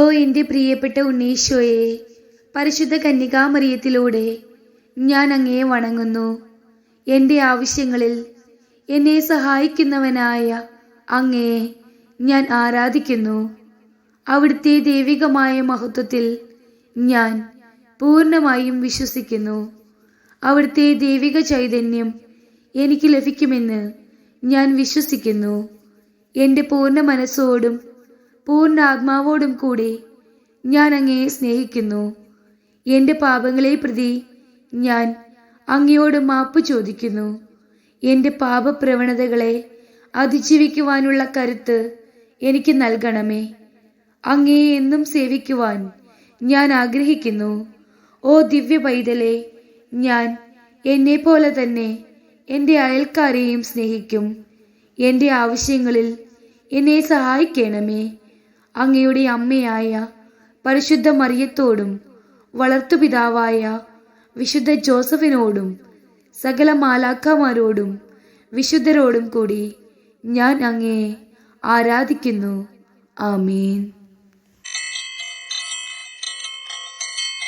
എന്റെ പ്രിയപ്പെട്ട ഉണ്ണീശോയെ പരിശുദ്ധ കന്യകാമറിയത്തിലൂടെ ഞാൻ അങ്ങയെ വണങ്ങുന്നു. എന്റെ ആവശ്യങ്ങളിൽ എന്നെ സഹായിക്കുന്നവനായ അങ്ങയെ ഞാൻ ആരാധിക്കുന്നു. അവിടുത്തെ ദൈവികമായ മഹത്വത്തിൽ ഞാൻ പൂർണമായും വിശ്വസിക്കുന്നു. അവിടുത്തെ ദൈവിക ചൈതന്യം എനിക്ക് ലഭിക്കുമെന്ന് ഞാൻ വിശ്വസിക്കുന്നു. എന്റെ പൂർണ മനസ്സോടും പൂർണ ആത്മാവോടും കൂടി ഞാൻ അങ്ങയെ സ്നേഹിക്കുന്നു. എന്റെ പാപങ്ങളെ പ്രതി ഞാൻ അങ്ങയോട് മാപ്പ് ചോദിക്കുന്നു. എന്റെ പാപപ്രവണതകളെ അതിജീവിക്കുവാനുള്ള കരുത്ത് എനിക്ക് നൽകണമേ. അങ്ങയെ എന്നും സേവിക്കുവാൻ ഞാൻ ആഗ്രഹിക്കുന്നു. ഓ ദിവ്യ പൈതലെ ഞാൻ എന്നെ പോലെ തന്നെ എന്റെ അയൽക്കാരെയും സ്നേഹിക്കും. എന്റെ ആവശ്യങ്ങളിൽ എന്നെ സഹായിക്കണമേ. അങ്ങയുടെ അമ്മയായ പരിശുദ്ധ മറിയത്തോടും വളർത്തുപിതാവായ വിശുദ്ധ ജോസഫിനോടും സകല മാലാക്കമാരോടും വിശുദ്ധരോടും കൂടി ഞാൻ അങ്ങയെ ആരാധിക്കുന്നു. ആമീൻ.